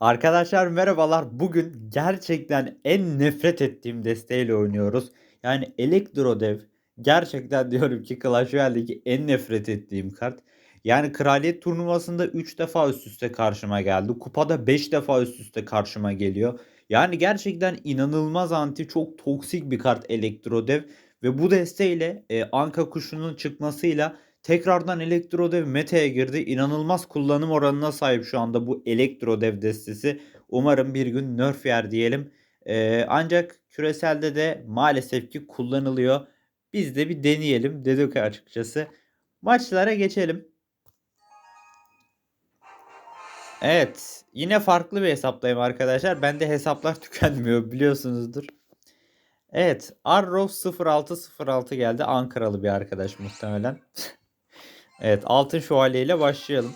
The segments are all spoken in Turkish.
Arkadaşlar merhabalar. Bugün gerçekten en nefret ettiğim desteğiyle oynuyoruz. Yani Elektrodev gerçekten diyorum ki Clash Royale'deki en nefret ettiğim kart. Yani kraliyet turnuvasında 3 defa üst üste karşıma geldi. Kupada 5 defa üst üste karşıma geliyor. Yani gerçekten inanılmaz anti çok toksik bir kart Elektrodev. Ve bu desteğiyle e, Anka kuşunun çıkmasıyla Tekrardan Elektrodev meta'ya girdi. İnanılmaz kullanım oranına sahip şu anda bu Elektrodev destesi. Umarım bir gün nerf yer diyelim. Ee, ancak küreselde de maalesef ki kullanılıyor. Biz de bir deneyelim dedik açıkçası. Maçlara geçelim. Evet. Yine farklı bir hesaplayayım arkadaşlar. Bende hesaplar tükenmiyor biliyorsunuzdur. Evet. Arrow 0606 geldi. Ankaralı bir arkadaş muhtemelen. Evet altın şövalye ile başlayalım.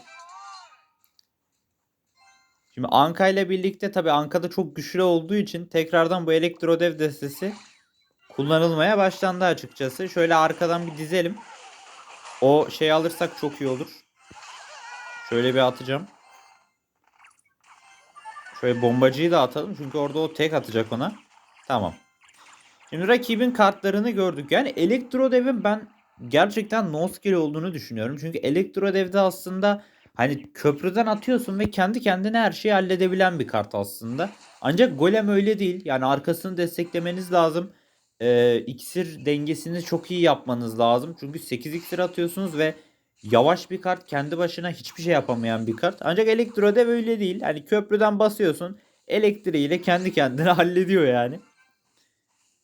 Şimdi Anka ile birlikte tabi Anka'da çok güçlü olduğu için tekrardan bu elektrodev destesi kullanılmaya başlandı açıkçası. Şöyle arkadan bir dizelim. O şey alırsak çok iyi olur. Şöyle bir atacağım. Şöyle bombacıyı da atalım. Çünkü orada o tek atacak ona. Tamam. Şimdi rakibin kartlarını gördük. Yani elektrodevin ben gerçekten no skill olduğunu düşünüyorum. Çünkü elektro devde aslında hani köprüden atıyorsun ve kendi kendine her şeyi halledebilen bir kart aslında. Ancak golem öyle değil. Yani arkasını desteklemeniz lazım. Ee, iksir dengesini çok iyi yapmanız lazım. Çünkü 8 iksir atıyorsunuz ve yavaş bir kart kendi başına hiçbir şey yapamayan bir kart. Ancak elektro dev öyle değil. Hani köprüden basıyorsun elektriğiyle kendi kendine hallediyor yani.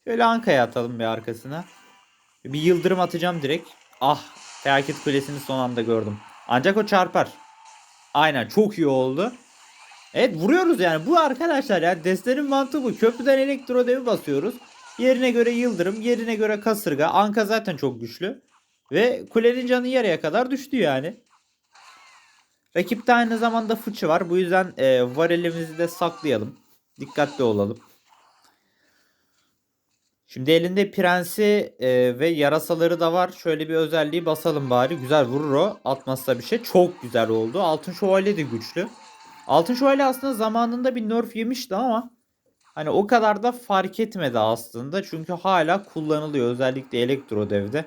Şöyle Anka'ya atalım bir arkasına. Bir yıldırım atacağım direkt. Ah felaket kulesini son anda gördüm. Ancak o çarpar. Aynen çok iyi oldu. Evet vuruyoruz yani. Bu arkadaşlar ya destenin mantığı bu. Köprüden elektro devi basıyoruz. Yerine göre yıldırım, yerine göre kasırga. Anka zaten çok güçlü. Ve kulenin canı yarıya kadar düştü yani. Rakipte aynı zamanda fıçı var. Bu yüzden e, var elimizi de saklayalım. Dikkatli olalım. Şimdi elinde prensi e, ve yarasaları da var. Şöyle bir özelliği basalım bari. Güzel vurur o. Atmazsa bir şey. Çok güzel oldu. Altın şövalye de güçlü. Altın şövalye aslında zamanında bir nerf yemişti ama hani o kadar da fark etmedi aslında. Çünkü hala kullanılıyor. Özellikle elektro devde.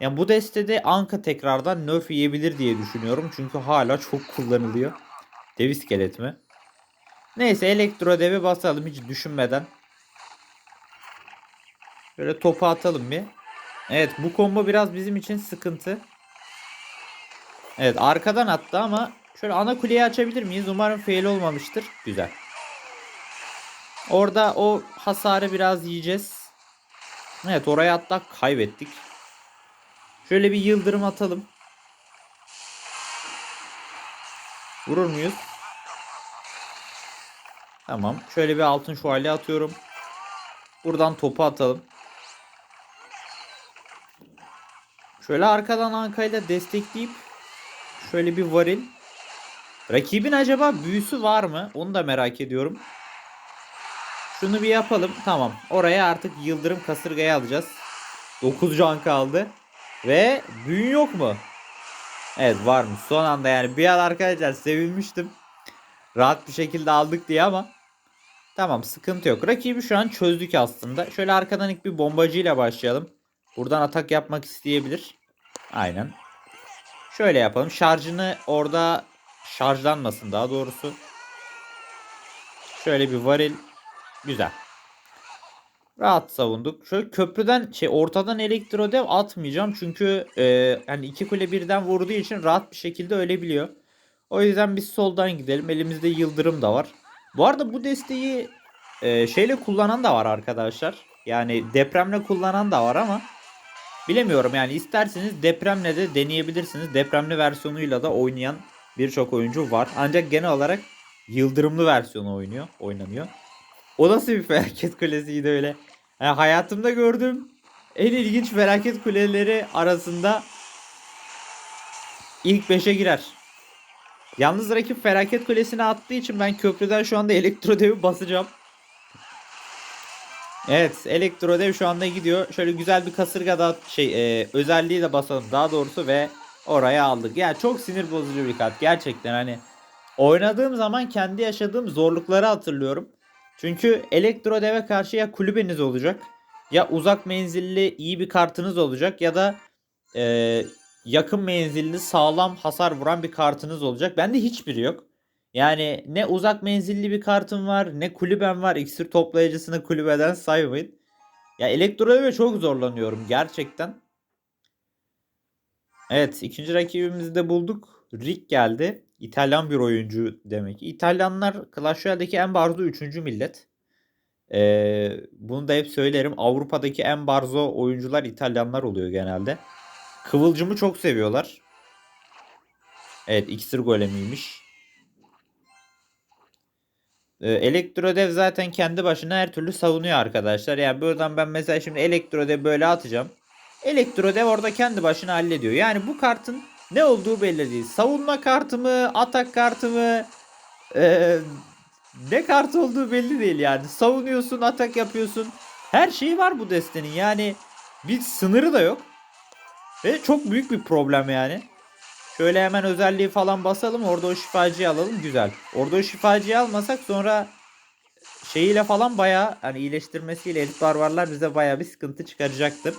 Yani bu destede Anka tekrardan nerf yiyebilir diye düşünüyorum. Çünkü hala çok kullanılıyor. Dev iskelet mi? Neyse elektro devi basalım hiç düşünmeden. Böyle topu atalım bir. Evet bu combo biraz bizim için sıkıntı. Evet arkadan attı ama şöyle ana kuleyi açabilir miyiz? Umarım fail olmamıştır. Güzel. Orada o hasarı biraz yiyeceğiz. Evet oraya hatta kaybettik. Şöyle bir yıldırım atalım. Vurur muyuz? Tamam. Şöyle bir altın şövalye atıyorum. Buradan topu atalım. Şöyle arkadan Anka'yla destekleyip şöyle bir varil. Rakibin acaba büyüsü var mı? Onu da merak ediyorum. Şunu bir yapalım. Tamam. Oraya artık yıldırım kasırgayı alacağız. 9 can kaldı. Ve büyün yok mu? Evet varmış. Son anda yani bir an arkadaşlar sevinmiştim. Rahat bir şekilde aldık diye ama. Tamam sıkıntı yok. Rakibi şu an çözdük aslında. Şöyle arkadan ilk bir bombacıyla başlayalım. Buradan atak yapmak isteyebilir. Aynen. Şöyle yapalım. Şarjını orada şarjlanmasın daha doğrusu. Şöyle bir varil. Güzel. Rahat savunduk. Şöyle köprüden şey ortadan elektro dev atmayacağım. Çünkü e, yani iki kule birden vurduğu için rahat bir şekilde ölebiliyor. O yüzden biz soldan gidelim. Elimizde yıldırım da var. Bu arada bu desteği e, şeyle kullanan da var arkadaşlar. Yani depremle kullanan da var ama Bilemiyorum yani isterseniz depremle de deneyebilirsiniz. Depremli versiyonuyla da oynayan birçok oyuncu var. Ancak genel olarak yıldırımlı versiyonu oynuyor, oynanıyor. O nasıl bir felaket kulesiydi öyle. Yani hayatımda gördüğüm en ilginç felaket kuleleri arasında ilk 5'e girer. Yalnız rakip felaket kulesine attığı için ben köprüden şu anda elektro basacağım. Evet elektrodev şu anda gidiyor. Şöyle güzel bir kasırga da şey e, özelliği de basalım daha doğrusu ve oraya aldık. Yani çok sinir bozucu bir kart gerçekten hani Oynadığım zaman kendi yaşadığım zorlukları hatırlıyorum. Çünkü elektro deve karşı ya kulübeniz olacak ya uzak menzilli iyi bir kartınız olacak ya da e, yakın menzilli sağlam hasar vuran bir kartınız olacak. Bende hiçbiri yok. Yani ne uzak menzilli bir kartım var ne kulübem var. İksir toplayıcısını kulübeden saymayın. Ya elektro deve çok zorlanıyorum gerçekten. Evet ikinci rakibimizi de bulduk. Rick geldi. İtalyan bir oyuncu demek. İtalyanlar Clash Royale'deki en barzo 3. millet. Ee, bunu da hep söylerim. Avrupa'daki en barzo oyuncular İtalyanlar oluyor genelde. Kıvılcımı çok seviyorlar. Evet iksir golemiymiş. Ee, Elektrodev zaten kendi başına her türlü savunuyor arkadaşlar. Yani buradan ben mesela şimdi Elektrodev böyle atacağım. Elektrodev orada kendi başına hallediyor. Yani bu kartın ne olduğu belli değil. Savunma kartı mı, atak kartı mı, ee, ne kart olduğu belli değil yani. Savunuyorsun, atak yapıyorsun. Her şeyi var bu destenin. Yani bir sınırı da yok. Ve çok büyük bir problem yani. Şöyle hemen özelliği falan basalım. Orada o şifacıyı alalım. Güzel. Orada o şifacıyı almasak sonra şeyiyle falan bayağı hani iyileştirmesiyle elit barbarlar bize bayağı bir sıkıntı çıkaracaktır.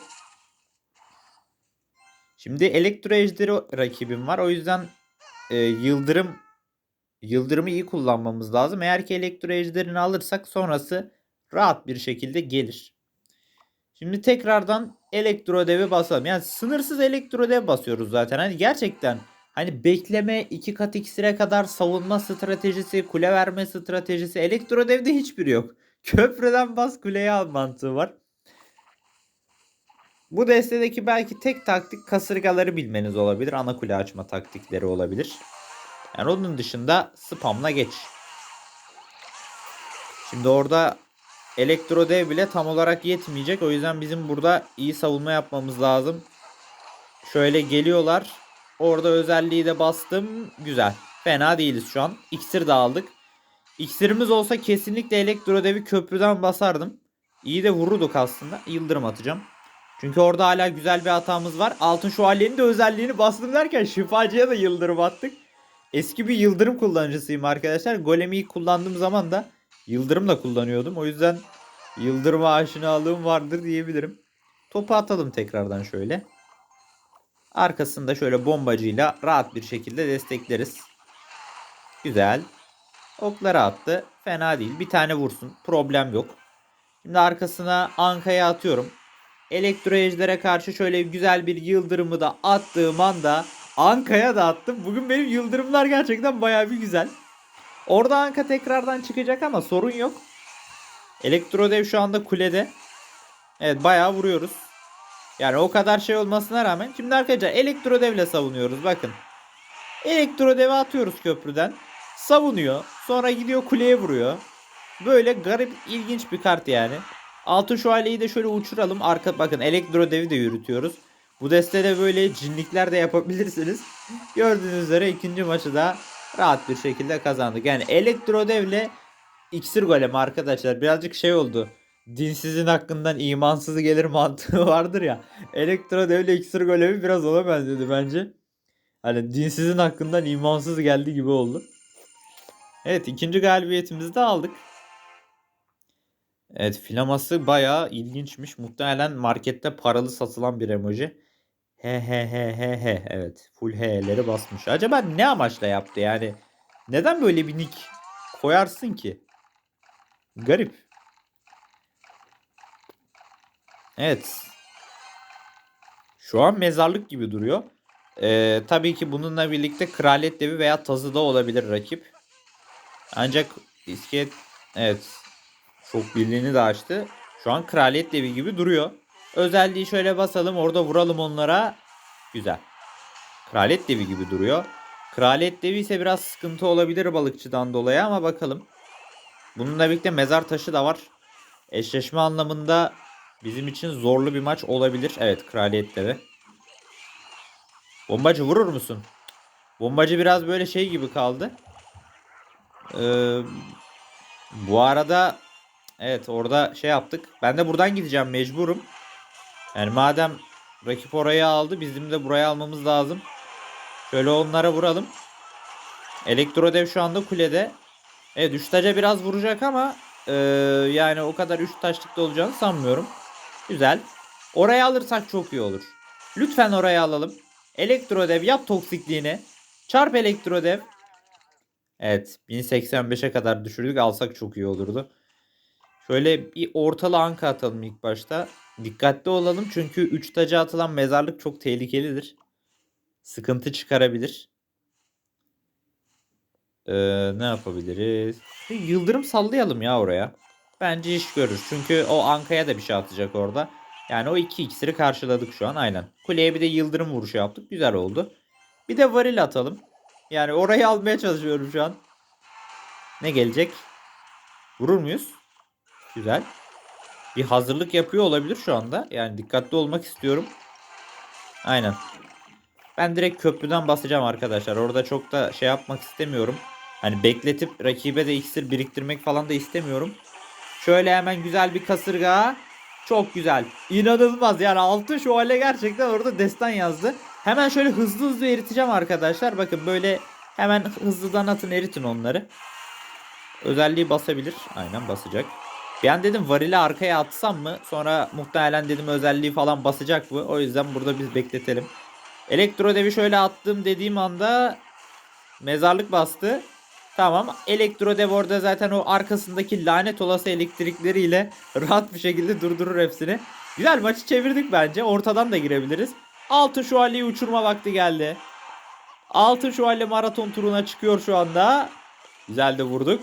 Şimdi elektro ejderi rakibim var. O yüzden e, yıldırım yıldırımı iyi kullanmamız lazım. Eğer ki elektro ejderini alırsak sonrası rahat bir şekilde gelir. Şimdi tekrardan elektro devi basalım. Yani sınırsız elektro dev basıyoruz zaten. Hani gerçekten hani bekleme iki kat iksire kadar savunma stratejisi, kule verme stratejisi elektro devde hiçbiri yok. Köprüden bas kuleye al mantığı var. Bu destedeki belki tek taktik kasırgaları bilmeniz olabilir. Ana kule açma taktikleri olabilir. Yani onun dışında spamla geç. Şimdi orada elektro dev bile tam olarak yetmeyecek. O yüzden bizim burada iyi savunma yapmamız lazım. Şöyle geliyorlar. Orada özelliği de bastım. Güzel. Fena değiliz şu an. İksir de aldık. İksirimiz olsa kesinlikle elektro devi köprüden basardım. İyi de vururduk aslında. Yıldırım atacağım. Çünkü orada hala güzel bir hatamız var. Altın şövalyenin de özelliğini bastım derken şifacıya da yıldırım attık. Eski bir yıldırım kullanıcısıyım arkadaşlar. Golemi kullandığım zaman da yıldırımla kullanıyordum. O yüzden yıldırıma aşinalığım vardır diyebilirim. Topu atalım tekrardan şöyle. Arkasında şöyle bombacıyla rahat bir şekilde destekleriz. Güzel. Okları attı. Fena değil. Bir tane vursun. Problem yok. Şimdi arkasına Anka'ya atıyorum. Elektro ejdere karşı şöyle güzel bir yıldırımı da attığım anda Anka'ya da attım. Bugün benim yıldırımlar gerçekten baya bir güzel. Orada Anka tekrardan çıkacak ama sorun yok. Elektrodev şu anda kulede. Evet bayağı vuruyoruz. Yani o kadar şey olmasına rağmen. Şimdi arkadaşlar elektrodevle savunuyoruz bakın. Elektrodev'i atıyoruz köprüden. Savunuyor. Sonra gidiyor kuleye vuruyor. Böyle garip ilginç bir kart yani. Altın şövalyeyi de şöyle uçuralım. Arka bakın elektrodevi de yürütüyoruz. Bu destede böyle cinlikler de yapabilirsiniz. Gördüğünüz üzere ikinci maçı da rahat bir şekilde kazandık. Yani elektrodevle iksir golemi arkadaşlar birazcık şey oldu. Dinsizin hakkından imansız gelir mantığı vardır ya. Elektrodevle iksir golemi biraz ona benzedi bence. Hani dinsizin hakkından imansız geldi gibi oldu. Evet ikinci galibiyetimizi de aldık. Evet filaması bayağı ilginçmiş. Muhtemelen markette paralı satılan bir emoji. He he he he he. Evet full he'leri basmış. Acaba ne amaçla yaptı yani? Neden böyle bir nick koyarsın ki? Garip. Evet. Şu an mezarlık gibi duruyor. Ee, tabii ki bununla birlikte kraliyet devi veya tazı da olabilir rakip. Ancak iskelet evet çok birliğini de açtı. Şu an kraliyet devi gibi duruyor. Özelliği şöyle basalım orada vuralım onlara. Güzel. Kraliyet devi gibi duruyor. Kraliyet devi ise biraz sıkıntı olabilir balıkçıdan dolayı ama bakalım. Bununla birlikte mezar taşı da var. Eşleşme anlamında bizim için zorlu bir maç olabilir. Evet kraliyet devi. Bombacı vurur musun? Bombacı biraz böyle şey gibi kaldı. Ee, bu arada evet orada şey yaptık. Ben de buradan gideceğim mecburum. Yani madem rakip orayı aldı bizim de burayı almamız lazım. Şöyle onlara vuralım. Elektrodev şu anda kulede. Evet 3 taca biraz vuracak ama e, yani o kadar 3 taşlıkta olacağını sanmıyorum. Güzel. Oraya alırsak çok iyi olur. Lütfen oraya alalım. Elektrodev yap toksikliğini. Çarp elektrodev. Evet 1085'e kadar düşürdük alsak çok iyi olurdu. Şöyle bir ortalı anka atalım ilk başta. Dikkatli olalım çünkü 3 taca atılan mezarlık çok tehlikelidir. Sıkıntı çıkarabilir. Ee, ne yapabiliriz? Bir yıldırım sallayalım ya oraya. Bence iş görür. Çünkü o Anka'ya da bir şey atacak orada. Yani o iki iksiri karşıladık şu an aynen. Kuleye bir de yıldırım vuruşu yaptık. Güzel oldu. Bir de varil atalım. Yani orayı almaya çalışıyorum şu an. Ne gelecek? Vurur muyuz? Güzel. Bir hazırlık yapıyor olabilir şu anda. Yani dikkatli olmak istiyorum. Aynen. Ben direkt köprüden basacağım arkadaşlar. Orada çok da şey yapmak istemiyorum. Hani bekletip rakibe de iksir biriktirmek falan da istemiyorum. Şöyle hemen güzel bir kasırga. Çok güzel. İnanılmaz yani altın şövalye gerçekten orada destan yazdı. Hemen şöyle hızlı hızlı eriteceğim arkadaşlar. Bakın böyle hemen hızlıdan atın eritin onları. Özelliği basabilir. Aynen basacak. Bir an dedim varili arkaya atsam mı? Sonra muhtemelen dedim özelliği falan basacak bu. O yüzden burada biz bekletelim. Elektro devi şöyle attım dediğim anda mezarlık bastı. Tamam. Elektro dev orada zaten o arkasındaki lanet olası elektrikleriyle rahat bir şekilde durdurur hepsini. Güzel maçı çevirdik bence. Ortadan da girebiliriz. Altın şövalyeyi uçurma vakti geldi. Altın şövalye maraton turuna çıkıyor şu anda. Güzel de vurduk.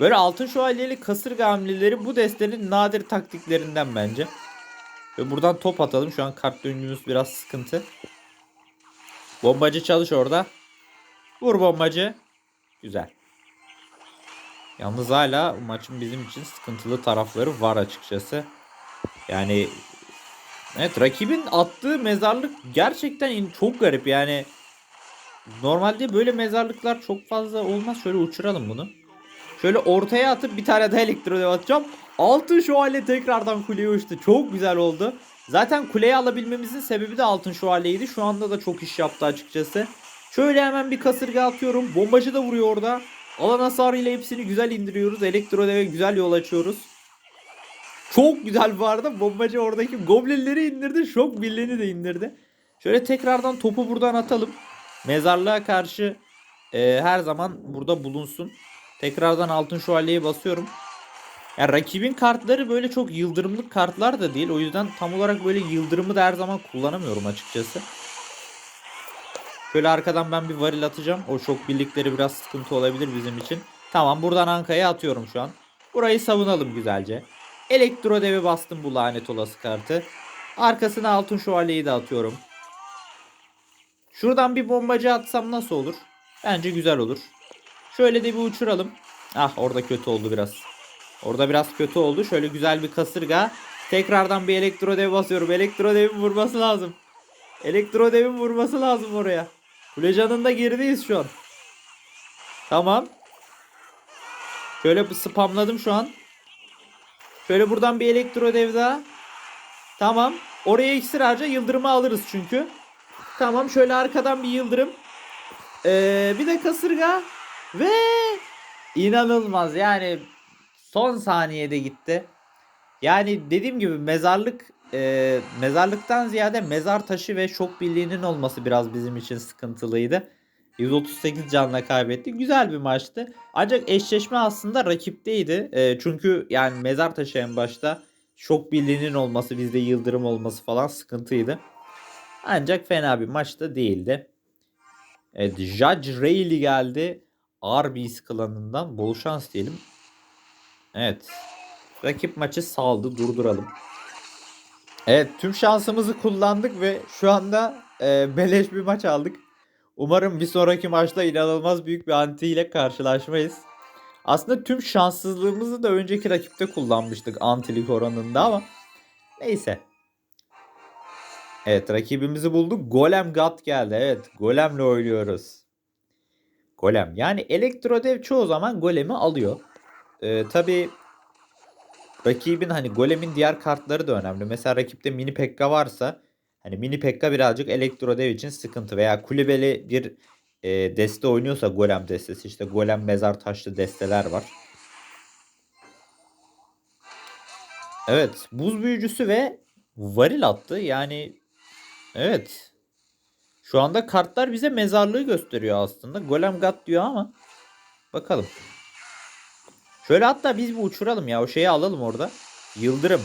Böyle altın şövalyeli kasırga hamleleri bu destenin nadir taktiklerinden bence. Ve buradan top atalım. Şu an kart döngümüz biraz sıkıntı. Bombacı çalış orada. Vur bombacı. Güzel. Yalnız hala maçın bizim için sıkıntılı tarafları var açıkçası. Yani evet rakibin attığı mezarlık gerçekten çok garip yani. Normalde böyle mezarlıklar çok fazla olmaz. Şöyle uçuralım bunu. Şöyle ortaya atıp bir tane daha elektrodev atacağım. Altın şövalye tekrardan kuleye uçtu. Çok güzel oldu. Zaten kuleyi alabilmemizin sebebi de altın şövalyeydi. Şu anda da çok iş yaptı açıkçası. Şöyle hemen bir kasırga atıyorum. Bombacı da vuruyor orada. Alan hasarıyla hepsini güzel indiriyoruz. Elektrodeve güzel yol açıyoruz. Çok güzel bu arada. Bombacı oradaki goblinleri indirdi. Şok birliğini de indirdi. Şöyle tekrardan topu buradan atalım. Mezarlığa karşı e, her zaman burada bulunsun. Tekrardan altın şövalyeyi basıyorum. Ya rakibin kartları böyle çok yıldırımlık kartlar da değil. O yüzden tam olarak böyle yıldırımı da her zaman kullanamıyorum açıkçası. Şöyle arkadan ben bir varil atacağım. O şok birlikleri biraz sıkıntı olabilir bizim için. Tamam buradan Anka'ya atıyorum şu an. Burayı savunalım güzelce. Elektro devi bastım bu lanet olası kartı. Arkasına altın şövalyeyi de atıyorum. Şuradan bir bombacı atsam nasıl olur? Bence güzel olur. Şöyle de bir uçuralım. Ah orada kötü oldu biraz. Orada biraz kötü oldu. Şöyle güzel bir kasırga. Tekrardan bir elektro dev basıyorum. Elektro devin vurması lazım. Elektro devin vurması lazım oraya. Kule canında gerideyiz şu an. Tamam. Şöyle spamladım şu an. Şöyle buradan bir elektro dev daha. Tamam. Oraya iksir harca yıldırımı alırız çünkü. Tamam şöyle arkadan bir yıldırım. Ee, bir de kasırga. Ve inanılmaz yani son saniyede gitti. Yani dediğim gibi mezarlık e, mezarlıktan ziyade mezar taşı ve şok birliğinin olması biraz bizim için sıkıntılıydı. 138 canla kaybetti. Güzel bir maçtı. Ancak eşleşme aslında rakipteydi. E, çünkü yani mezar taşı en başta şok birliğinin olması bizde yıldırım olması falan sıkıntıydı. Ancak fena bir maç da değildi. Evet Judge Rayleigh geldi. Arby's klanından bol şans diyelim. Evet. Rakip maçı saldı. Durduralım. Evet tüm şansımızı kullandık ve şu anda e, beleş bir maç aldık. Umarım bir sonraki maçta inanılmaz büyük bir anti ile karşılaşmayız. Aslında tüm şanssızlığımızı da önceki rakipte kullanmıştık antilik oranında ama neyse. Evet rakibimizi bulduk. Golem God geldi. Evet Golem'le oynuyoruz. Golem. Yani Elektrodev çoğu zaman Golem'i alıyor. Ee, Tabi rakibin hani Golem'in diğer kartları da önemli. Mesela rakipte Mini Pekka varsa hani Mini Pekka birazcık Elektrodev için sıkıntı veya kulübeli bir e, deste oynuyorsa golem destesi işte golem mezar taşlı desteler var. Evet buz büyücüsü ve varil attı yani evet şu anda kartlar bize mezarlığı gösteriyor aslında. Golem God diyor ama bakalım. Şöyle hatta biz bir uçuralım ya o şeyi alalım orada. Yıldırım.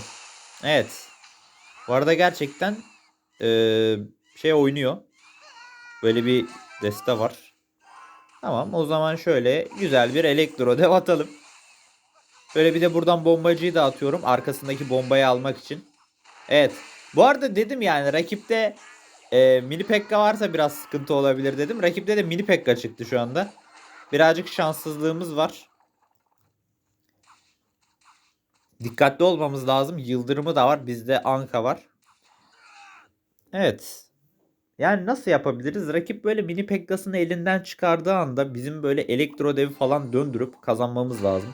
Evet. Bu arada gerçekten eee, şey oynuyor. Böyle bir deste var. Tamam o zaman şöyle güzel bir elektro dev atalım. Böyle bir de buradan bombacıyı da atıyorum. Arkasındaki bombayı almak için. Evet. Bu arada dedim yani rakipte e, mini pekka varsa biraz sıkıntı olabilir dedim. Rakipte de mini pekka çıktı şu anda. Birazcık şanssızlığımız var. Dikkatli olmamız lazım. Yıldırımı da var. Bizde Anka var. Evet. Yani nasıl yapabiliriz? Rakip böyle mini pekkasını elinden çıkardığı anda bizim böyle elektro devi falan döndürüp kazanmamız lazım.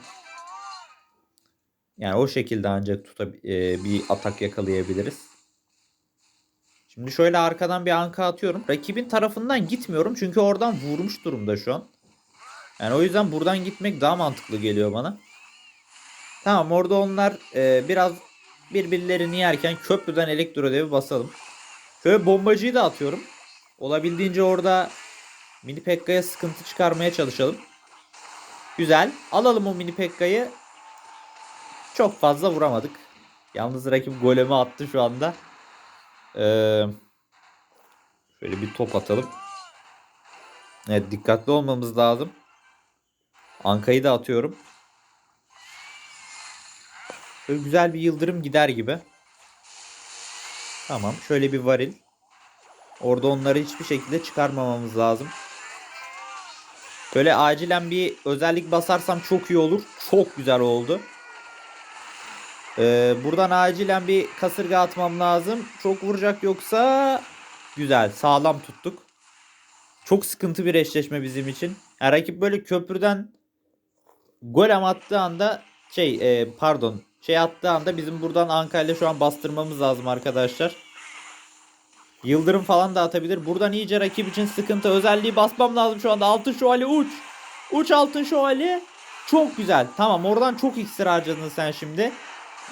Yani o şekilde ancak tuta, e, bir atak yakalayabiliriz. Şimdi şöyle arkadan bir anka atıyorum. Rakibin tarafından gitmiyorum çünkü oradan vurmuş durumda şu an. Yani o yüzden buradan gitmek daha mantıklı geliyor bana. Tamam orada onlar e, biraz birbirlerini yerken köprüden elektro devi basalım. Şöyle bombacıyı da atıyorum. Olabildiğince orada mini pekka'ya sıkıntı çıkarmaya çalışalım. Güzel. Alalım o mini pekka'yı. Çok fazla vuramadık. Yalnız rakip golemi attı şu anda. Ee, şöyle bir top atalım. Evet dikkatli olmamız lazım. Anka'yı da atıyorum. Böyle güzel bir yıldırım gider gibi. Tamam. Şöyle bir varil. Orada onları hiçbir şekilde çıkarmamamız lazım. Böyle acilen bir özellik basarsam çok iyi olur. Çok güzel oldu. Ee, buradan acilen bir kasırga atmam lazım. Çok vuracak yoksa güzel. Sağlam tuttuk. Çok sıkıntı bir eşleşme bizim için. Yani rakip böyle köprüden golem attığı anda şey e, pardon şey attığı anda bizim buradan Ankara'yla şu an bastırmamız lazım arkadaşlar. Yıldırım falan da atabilir. Buradan iyice rakip için sıkıntı. Özelliği basmam lazım şu anda. Altın şövalye uç. Uç altın şövalye. Çok güzel. Tamam oradan çok iksir harcadın sen şimdi.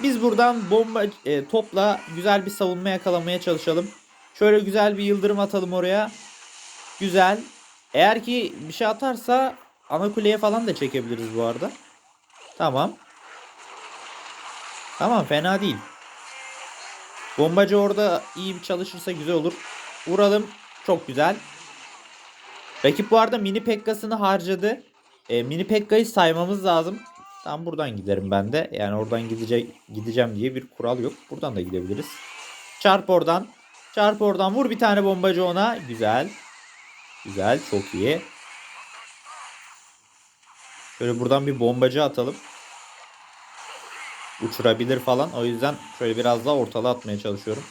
Biz buradan bomba e, topla güzel bir savunma yakalamaya çalışalım. Şöyle güzel bir yıldırım atalım oraya. Güzel. Eğer ki bir şey atarsa ana kuleye falan da çekebiliriz bu arada. Tamam. Tamam fena değil. Bombacı orada iyi bir çalışırsa güzel olur. Vuralım. Çok güzel. Rakip bu arada mini pekkasını harcadı. E, mini pekkayı saymamız lazım. Tam buradan giderim ben de. Yani oradan gidecek gideceğim diye bir kural yok. Buradan da gidebiliriz. Çarp oradan. Çarp oradan. Vur bir tane bombacı ona. Güzel. Güzel. Çok iyi. Şöyle buradan bir bombacı atalım. Uçurabilir falan. O yüzden şöyle biraz daha ortalığa atmaya çalışıyorum.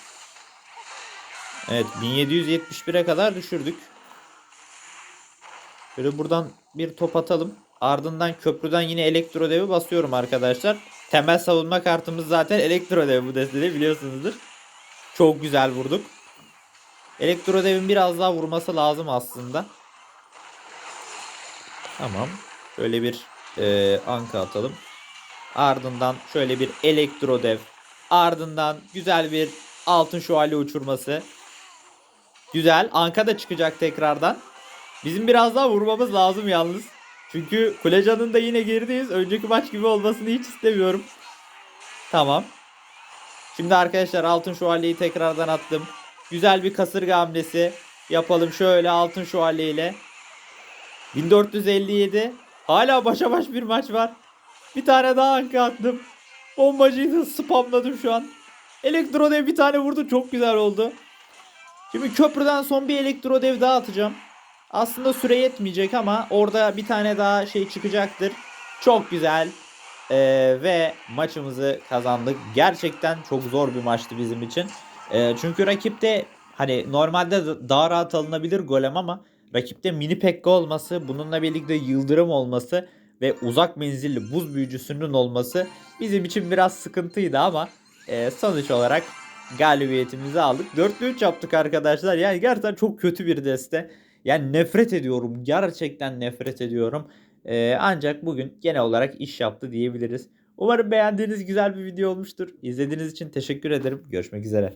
Evet 1771'e kadar düşürdük. Şöyle buradan bir top atalım. Ardından köprüden yine elektro devi basıyorum arkadaşlar. Temel savunma kartımız zaten elektro devi bu destede biliyorsunuzdur. Çok güzel vurduk. Elektro devin biraz daha vurması lazım aslında. Tamam. Şöyle bir e, anka atalım. Ardından şöyle bir elektro dev. Ardından güzel bir altın şövalye uçurması. Güzel. Anka da çıkacak tekrardan. Bizim biraz daha vurmamız lazım yalnız. Çünkü Kulecan'ın da yine gerideyiz. Önceki maç gibi olmasını hiç istemiyorum. Tamam. Şimdi arkadaşlar altın şövalyeyi tekrardan attım. Güzel bir kasırga hamlesi yapalım şöyle altın şövalye ile. 1457. Hala başa baş bir maç var. Bir tane daha anka attım. Bombacıyı da spamladım şu an. Elektrodev bir tane vurdu. Çok güzel oldu. Şimdi köprüden son bir elektrodev daha atacağım. Aslında süre yetmeyecek ama orada bir tane daha şey çıkacaktır. Çok güzel. Ee, ve maçımızı kazandık. Gerçekten çok zor bir maçtı bizim için. Ee, çünkü rakipte hani normalde daha rahat alınabilir golem ama rakipte mini pekka olması, bununla birlikte yıldırım olması ve uzak menzilli buz büyücüsünün olması bizim için biraz sıkıntıydı ama e, sonuç olarak galibiyetimizi aldık. 4'lü 3 yaptık arkadaşlar. Yani gerçekten çok kötü bir deste. Yani nefret ediyorum. Gerçekten nefret ediyorum. Ee, ancak bugün genel olarak iş yaptı diyebiliriz. Umarım beğendiğiniz güzel bir video olmuştur. İzlediğiniz için teşekkür ederim. Görüşmek üzere.